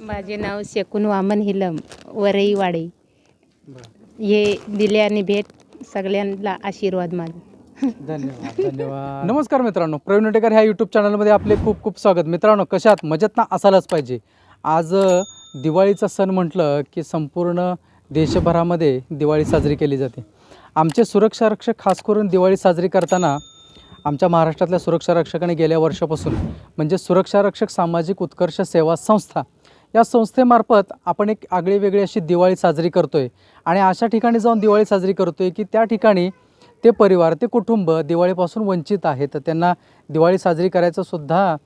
माझे नाव शेकून वामन हिलम वरईवाडी. हे दिल्याने भेट सगळ्यांना आशीर्वाद माझा. धन्यवाद धन्यवाद. नमस्कार मित्रांनो प्रवीण वटेकर ह्या यूट्यूब चॅनलमध्ये आपले खूप खूप स्वागत. मित्रांनो कशात? मजेत ना असायलाच पाहिजे. आज दिवाळीचा सण म्हटलं की संपूर्ण देशभरामध्ये दिवाळी साजरी केली जाते. आमचे सुरक्षा रक्षक खास करून दिवाळी साजरी करताना आमच्या महाराष्ट्रातल्या सुरक्षा रक्षकाने गेल्या वर्षापासून म्हणजे सुरक्षा रक्षक सामाजिक उत्कर्ष सेवा संस्था या संस्थेमार्फत आपण एक आगळी वेगळी अशी दिवाळी साजरी करतो आहे आणि अशा ठिकाणी जाऊन दिवाळी साजरी करतो आहे की त्या ठिकाणी ते परिवार ते कुटुंब दिवाळीपासून वंचित आहेत. तर त्यांना दिवाळी साजरी करायचंसुद्धा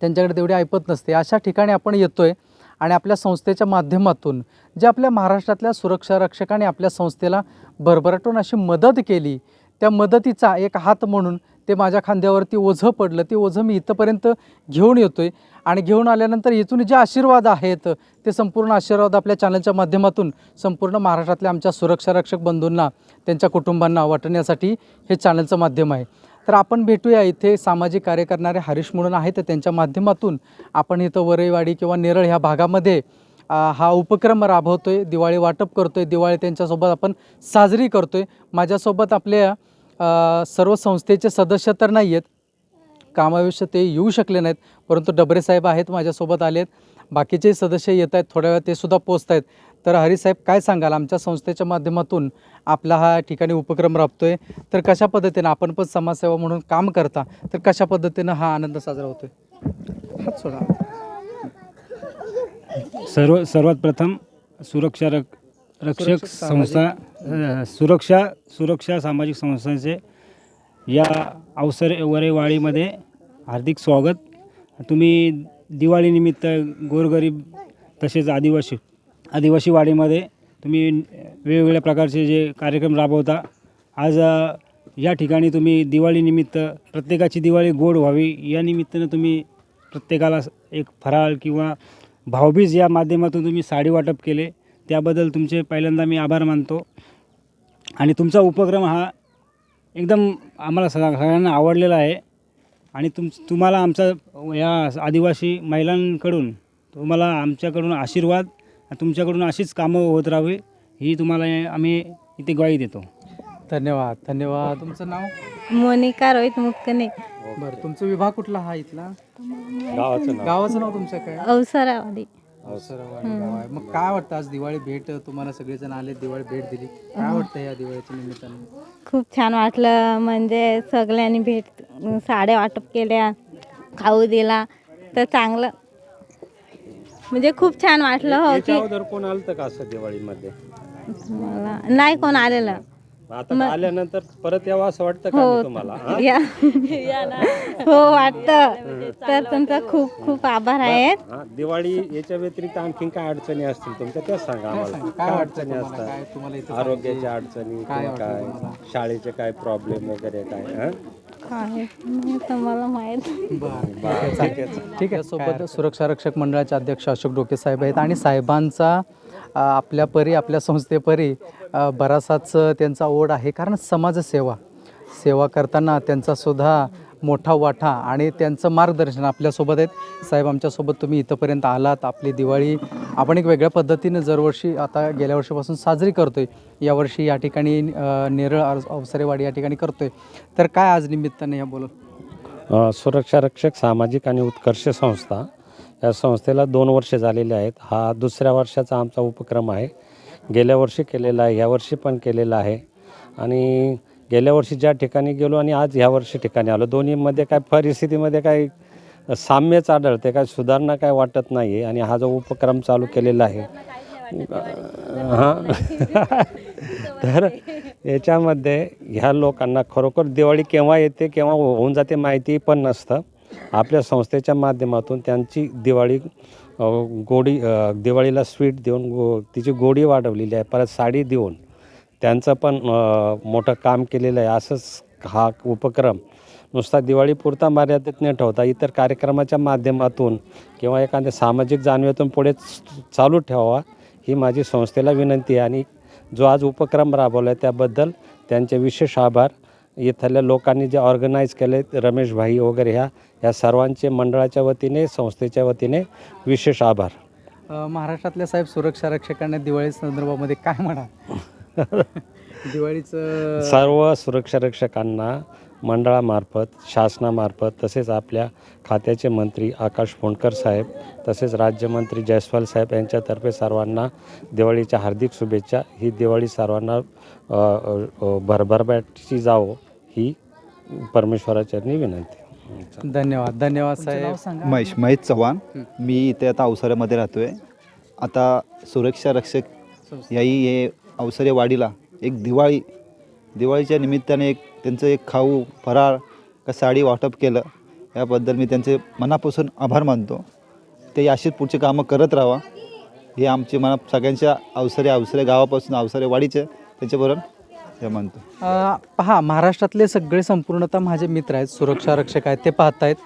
त्यांच्याकडे तेवढी ऐपत नसते. अशा ठिकाणी आपण येतो आहे आणि आपल्या संस्थेच्या माध्यमातून जे आपल्या महाराष्ट्रातल्या सुरक्षा रक्षकाने आपल्या संस्थेला भरभराटून अशी मदत केली त्या मदतीचा एक हात म्हणून ते माझ्या खांद्यावरती ओझं पडलं. ते ओझं मी इथंपर्यंत घेऊन येतो आहे आणि घेऊन आल्यानंतर इथून जे आशीर्वाद आहेत ते संपूर्ण आशीर्वाद आपल्या चॅनलच्या माध्यमातून संपूर्ण महाराष्ट्रातल्या आमच्या सुरक्षारक्षक बंधूंना त्यांच्या कुटुंबांना वाटण्यासाठी हे चॅनलचं माध्यम आहे. तर आपण भेटूया इथे. सामाजिक कार्य करणारे हरीश म्हणून आहेत. त्यांच्या माध्यमातून आपण इथं वरईवाडी किंवा नेरळ ह्या भागामध्ये हा उपक्रम राबवतो आहे दिवाळी वाटप करतो आहे दिवाळी त्यांच्यासोबत आपण साजरी करतो आहे माझ्यासोबत आपल्या सर्व संस्थेचे सदस्य तर नाही आहेत कामाविषयी ते येऊ शकले नाहीत परंतु डबरे साहेब आहेत माझ्यासोबत आलेत. बाकीचे सदस्य येत आहेत थोड्या वेळा ते सुद्धा पोचत आहेत. तर हरिसाहेब काय सांगाल? आमच्या संस्थेच्या माध्यमातून आपला हा ठिकाणी उपक्रम राबतो आहे तर कशा पद्धतीनं? आपण पण समाजसेवा म्हणून काम करता. तर कशा पद्धतीनं हा आनंद साजरा होतोय? हात सोडा. सर्व सर्वात प्रथम सुरक्षा रक रक्षक संस्था अ, सुरक्षा सुरक्षा सामाजिक संस्थांचे या अवसर वरेवाळीमध्ये हार्दिक स्वागत. तुम्ही दिवाळीनिमित्त गोरगरीब तसेच आदिवासी आदिवासी वाडीमध्ये तुम्ही वेगवेगळ्या प्रकारचे जे कार्यक्रम राबवता. आज अ, या ठिकाणी तुम्ही दिवाळीनिमित्त प्रत्येकाची दिवाळी गोड व्हावी या निमित्तानं तुम्ही प्रत्येकाला एक फराळ किंवा भावबीज या माध्यमातून तुम्ही साडी वाटप केले. त्याबद्दल तुमचे पहिल्यांदा मी आभार मानतो. आणि तुमचा उपक्रम हा एकदम आम्हाला सगळ्या सगळ्यांना आवडलेला आहे. आणि तुम तुम्हाला आमचा या आदिवासी महिलांकडून तुम्हाला आमच्याकडून आशीर्वाद तुमच्याकडून अशीच कामं होत राहावी ही तुम्हाला आम्ही इथे ग्वाही देतो. धन्यवाद. धन्यवाद. तुमचं नाव? मोनिका रोहित मुक्कने बरं तुमचा विभाग कुठला हा इथला? गावाचं नाव. गावाचं नाव तुमचं काय? अवसरावाडी अवसरवाडी गाव आहे. मग काय वाटतं आज दिवाळी भेट तुम्हाला सगळेजण आले दिवाळी भेट दिली? काय वाटतं या दिवाळीच्या निमित्तानं? खूप छान वाटलं. म्हणजे सगळ्यांनी भेट साड्या वाटप केल्या खाऊ दिला. तर चांगलं. म्हणजे खूप छान वाटलं हो याच्या की अगोदर कोण आलं का असं दिवाळीमध्ये? मला नाही कोण आलेलं. आता आल्यानंतर परत यावं असं वाटतं का हो मी तुम्हाला? हा? या. हो. वाटतं. तर तुमचा खूप खूप आभार आहेत. हा, दिवाळी याच्या व्यतिरिक्त आणखीन काय अडचणी असतील तुमच्या? त्याच सांगा आम्हाला. काय अडचणी तुम्हाला? असतात? तुम्हाला इथं आरोग्याच्या अडचणी काय किंवा वाटतं काय? तुम्हाला? शाळेचे काय प्रॉब्लेम वगैरे काय? हा? काय? नाही तर मला माहीत बरं, ठीक आहे ठीक आहे. सोबत सुरक्षा रक्षक मंडळाचे अध्यक्ष अशोक डोके साहेब आहेत आणि साहेबांचा आपल्या परी आपल्या संस्थेपरी बरासाच त्यांचा ओढ आहे. कारण समाजसेवा सेवा करताना त्यांचासुद्धा मोठा वाटा आणि त्यांचं मार्गदर्शन आपल्यासोबत आहेत. साहेब आमच्यासोबत तुम्ही इथंपर्यंत आलात आपली दिवाळी आपण एक वेगळ्या पद्धतीनं दरवर्षी आता गेल्या वर्षीपासून साजरी करतो आहे यावर्षी या ठिकाणी नेरळ अवस- अवसरेवाडी या ठिकाणी करतो आहे तर काय आज निमित्ताने या बोलत? सुरक्षा रक्षक सामाजिक आणि उत्कर्ष संस्था या संस्थेला दोन वर्ष झालेले आहेत. हा दुसऱ्या वर्षाचा आमचा उपक्रम आहे. गेल्या वर्षी केलेला आहे ह्या वर्षी पण केलेला आहे. आणि गेल्या वर्षी ज्या ठिकाणी गेलो आणि आज ह्या वर्षी ठिकाणी आलो. दोन्हीमध्ये काय परिस्थितीमध्ये काय साम्यच आढळते काय सुधारणा काय वाटत नाही आहे आणि हा जो उपक्रम चालू केलेला आहे. हां. तर याच्यामध्ये ह्या लोकांना खरोखर दिवाळी केव्हा येते केव्हा होऊन जाते माहिती पण नसतं. आपल्या संस्थेच्या माध्यमातून त्यांची दिवाळी गोडी दिवाळीला स्वीट देऊन गो तिची गोडी वाढवलेली आहे. परत साडी देऊन त्यांचं पण मोठं काम केलेलं आहे. असंच हा उपक्रम नुसता दिवाळीपुरता मर्यादित न ठेवता इतर कार्यक्रमाच्या माध्यमातून किंवा एखाद्या सामाजिक जाणवेतून पुढे चालू ठेवावा ही माझी संस्थेला विनंती आहे. आणि जो आज उपक्रम राबवला आहे त्याबद्दल त्यांचे विशेष आभार. इथल्या लोकांनी जे ऑर्गनाईज केले रमेश भाई वगैरे ह्या या सर्वांचे मंडळाच्या वतीने संस्थेच्या वतीने विशेष आभार. महाराष्ट्रातल्या साहेब सुरक्षा रक्षकांना दिवाळी संदर्भामध्ये काय म्हणा दिवाळीचं सर्व सुरक्षा रक्षकांना मंडळामार्फत शासनामार्फत तसेच आपल्या खात्याचे मंत्री आकाश फोंडकर साहेब तसेच राज्यमंत्री जयस्वाल साहेब यांच्यातर्फे सर्वांना दिवाळीच्या हार्दिक शुभेच्छा. ही दिवाळी सर्वांना भरभरबॅटची जावो ही परमेश्वराचरणी विनंती धन्यवाद धन्यवाद साहेब महेश महेश चव्हाण मी इथे आता अवसऱ्यामध्ये राहतो आहे आता सुरक्षा रक्षक याही हे अवसरे वाढीला एक दिवाळी दिवाळीच्या निमित्ताने एक त्यांचं एक खाऊ फराळ का साडी वाटप केलं याबद्दल मी त्यांचे मनापासून आभार मानतो. ते अशीच पुढची कामं करत राहावा. हे आमचे मना सगळ्यांच्या अवसरे अवसरे गावापासून अवसरे वाढीचे त्याच्याबरोबर हे मानतो. पहा महाराष्ट्रातले सगळे संपूर्णतः माझे मित्र आहेत सुरक्षा रक्षक आहेत ते पाहतायत.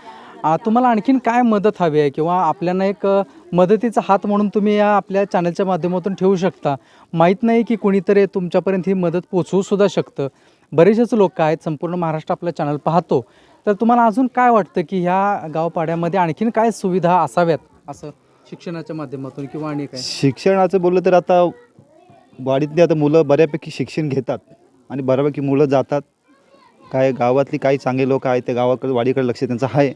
आहेत तुम्हाला आणखीन काय मदत हवी आहे किंवा आपल्याला एक मदतीचा हात म्हणून तुम्ही या आपल्या चॅनलच्या माध्यमातून ठेवू शकता? माहीत नाही की कुणीतरी तुमच्यापर्यंत ही मदत पोचवू सुद्धा शकतं. बरेचसेच लोक आहेत संपूर्ण महाराष्ट्र आपलं चॅनल पाहतो. तर तुम्हाला अजून काय वाटतं की ह्या गावपाड्यामध्ये आणखीन काय सुविधा असाव्यात असं शिक्षणाच्या माध्यमातून किंवा आणि काय? शिक्षणाचं बोललं तर आता वाडीतली आता मुलं बऱ्यापैकी शिक्षण घेतात आणि बऱ्यापैकी मुलं जातात. काय गावातली काही चांगले लोक आहेत ते गावाकडे वाडीकडे लक्ष त्यांचं आहे.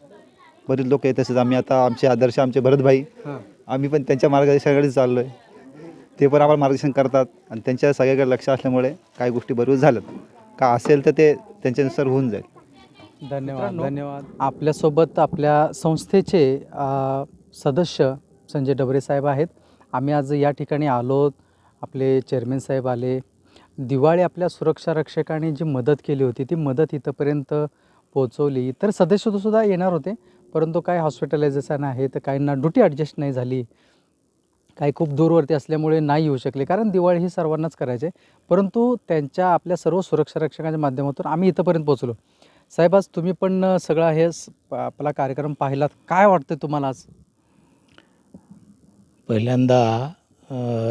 बरेच लोक आहेत तसेच आम्ही आता आमचे आदर्श आमचे भरतभाई. आम्ही पण त्यांच्या मार्गदर्शनाकडे चाललो आहे ते पण आम्हाला मार्गदर्शन करतात आणि त्यांच्या सगळ्याकडे लक्ष असल्यामुळे काही गोष्टी बरोबर झाल्यात. का असेल तर ते त्यांच्यानुसार होऊन जाईल. धन्यवाद धन्यवाद. आपल्यासोबत आपल्या संस्थेचे अ, सदस्य संजय डबरे साहेब आहेत. आम्ही आज या ठिकाणी आलो. आपले चेअरमॅन साहेब आले. दिवाळी आपल्या सुरक्षा रक्षकांनी जी मदत केली होती ती मदत इथंपर्यंत पोहोचवली. तर सदस्य सुद्धा येणार होते परंतु काय हॉस्पिटलायझेशन आहे तर काहींना ड्युटी ॲडजस्ट नाही झाली. काही खूप दूरवरती असल्यामुळे नाही येऊ शकले. कारण दिवाळी ही सर्वांनाच करायची आहे. परंतु त्यांच्या आपल्या सर्व सुरक्षा रक्षकांच्या माध्यमातून आम्ही इथंपर्यंत पोचलो साहेब आज तुम्ही पण सगळा हे स- प- आपला कार्यक्रम पाहिलात. काय वाटतं तुम्हाला आज? पहिल्यांदा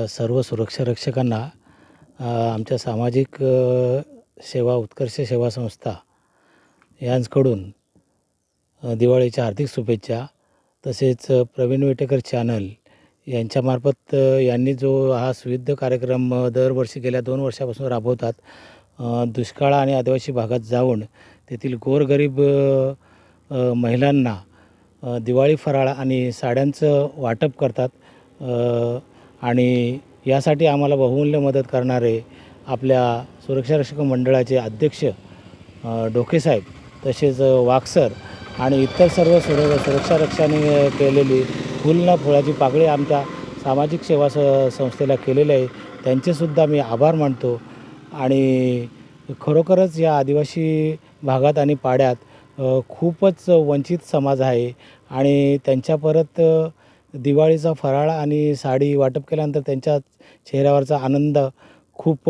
सर्व सुरक्षा रक्षकांना आमच्या सामाजिक सेवा उत्कर्ष सेवा संस्था यांकडून दिवाळीच्या हार्दिक शुभेच्छा तसेच प्रवीण वेटेकर चॅनल यांच्यामार्फत यांनी जो हा सुविध कार्यक्रम दरवर्षी गेल्या दोन वर्षापासून राबवतात दुष्काळ आणि आदिवासी भागात जाऊन तेथील गोरगरीब महिलांना दिवाळी फराळ आणि साड्यांचं वाटप करतात आणि यासाठी आम्हाला बहुमूल्य मदत करणारे आपल्या सुरक्षा रक्षक मंडळाचे अध्यक्ष डोकेसाहेब तसेच वाक्सर आणि इतर सर्व सुर सुरक्षा रक्षाने केलेली फुल ना फुलाची पाकळी आमच्या सामाजिक सेवा स संस्थेला केलेली आहे. त्यांचेसुद्धा मी आभार मानतो. आणि खरोखरच या आदिवासी भागात आणि पाड्यात खूपच वंचित समाज आहे. आणि त्यांच्या परत दिवाळीचा फराळ आणि साडी वाटप केल्यानंतर त्यांच्या चेहऱ्यावरचा आनंद खूप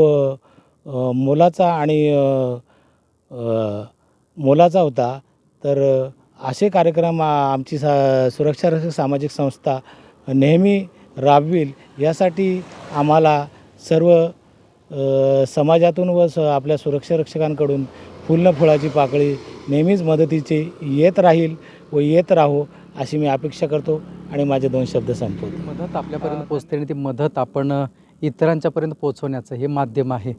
मोलाचा आणि मोलाचा होता. तर असे कार्यक्रम आमची सा सुरक्षा रक्षक सामाजिक संस्था नेहमी राबविल यासाठी आम्हाला सर्व समाजातून व स आपल्या सुरक्षा रक्षकांकडून फुळाची न पाकळी नेहमीच मदतीची येत राहील व येत राहो अशी मी अपेक्षा करतो आणि माझे दोन शब्द संपवतो. मदत आपल्यापर्यंत पोचते आणि ती मदत आपण इतरांच्यापर्यंत पोचवण्याचं हे माध्यम आहे.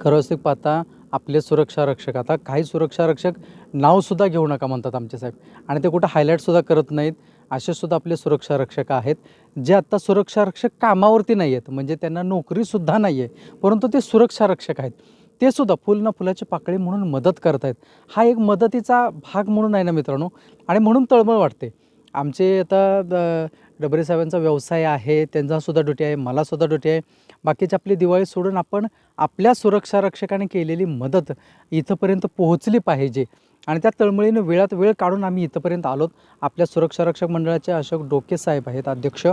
खरंच असं पाहता आपले सुरक्षा रक्षक आता काही सुरक्षा रक्षक नावसुद्धा घेऊ नका म्हणतात आमचे साहेब. आणि ते कुठं हायलाईटसुद्धा करत नाहीत. असे सुद्धा आपले सुरक्षा रक्षक आहेत जे आत्ता सुरक्षा रक्षक कामावरती नाही आहेत म्हणजे त्यांना नोकरीसुद्धा नाही आहे परंतु ते सुरक्षा रक्षक आहेत. ते सुद्धा फुल ना फुलाची पाकळी म्हणून मदत करत आहेत हा एक मदतीचा भाग म्हणून आहे ना मित्रांनो. आणि म्हणून तळमळ वाटते. आमचे आता द- डबरे साहेबांचा व्यवसाय आहे त्यांचासुद्धा ड्युटी आहे मलासुद्धा ड्युटी आहे. बाकीची आपली दिवाळी सोडून आपण आपल्या सुरक्षा रक्षकाने केलेली मदत इथंपर्यंत पोहोचली पाहिजे. आणि त्या तळमळीनं वेळात वेळ काढून आम्ही इथंपर्यंत आलोत. आपल्या सुरक्षा रक्षक मंडळाचे अशोक डोके साहेब आहेत अध्यक्ष.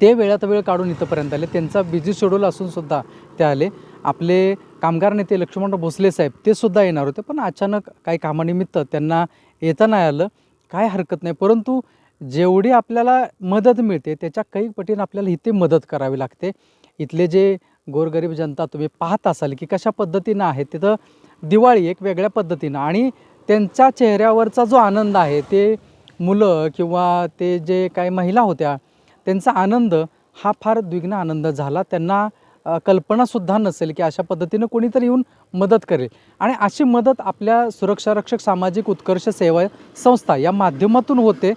ते वेळात वेळ काढून इथंपर्यंत आले. त्यांचा बिझी शेड्यूल असूनसुद्धा ते आले. आपले कामगार नेते लक्ष्मणराव भोसले साहेब ते सुद्धा येणार होते. पण अचानक काही कामानिमित्त त्यांना येता नाही आलं. काय हरकत नाही. परंतु जेवढी आपल्याला मदत मिळते त्याच्या काही पटीनं आपल्याला इथे मदत करावी लागते. इथले जे गोरगरीब जनता तुम्ही पाहत असाल की कशा पद्धतीनं आहे तिथं दिवाळी एक वेगळ्या पद्धतीनं आणि त्यांच्या चेहऱ्यावरचा जो आनंद आहे ते मुलं किंवा ते जे काही महिला होत्या त्यांचा आनंद हा फार द्विग्न आनंद झाला. त्यांना कल्पनासुद्धा नसेल की अशा पद्धतीनं कोणीतरी येऊन मदत करेल. आणि अशी मदत आपल्या सुरक्षारक्षक सामाजिक उत्कर्ष सेवा संस्था या माध्यमातून होते.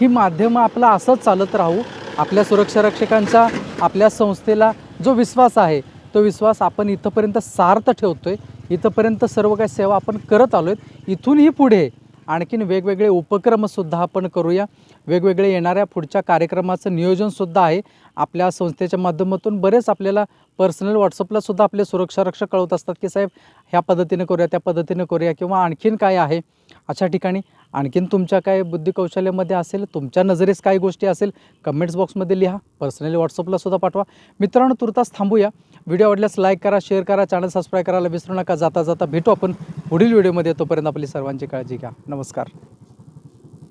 ही माध्यमं आपलं असंच चालत राहू. आपल्या सुरक्षारक्षकांचा आपल्या संस्थेला जो विश्वास आहे तो विश्वास आपण इथंपर्यंत सार्थ ठेवतो आहे इथंपर्यंत सर्व काही सेवा आपण करत आलो आहेत इथूनही पुढे आणखीन वेगवेगळे उपक्रमसुद्धा आपण करूया. वेगवेगळे येणाऱ्या पुढच्या कार्यक्रमाचं नियोजनसुद्धा आहे. आपल्या संस्थेच्या माध्यमातून बरेच आपल्याला पर्सनल व्हॉट्सअपला सुद्धा आपले सुरक्षारक्षक कळवत असतात की साहेब ह्या पद्धतीने करूया त्या पद्धतीने करूया किंवा आणखीन काय आहे? अशा ठिकाणी आणखीन तुमच्या काय बुद्धिकौशल्यामध्ये असेल तुमच्या नजरेस काही गोष्टी असेल कमेंट्स बॉक्समध्ये लिहा पर्सनली व्हॉट्सअपला सुद्धा पाठवा. मित्रांनो तुर्तास थांबूया. व्हिडिओ आवडल्यास लाईक करा शेअर करा चॅनल सबस्क्राईब करायला विसरू नका. जाता जाता भेटू आपण पुढील व्हिडिओमध्ये. तोपर्यंत आपली सर्वांची काळजी घ्या. नमस्कार.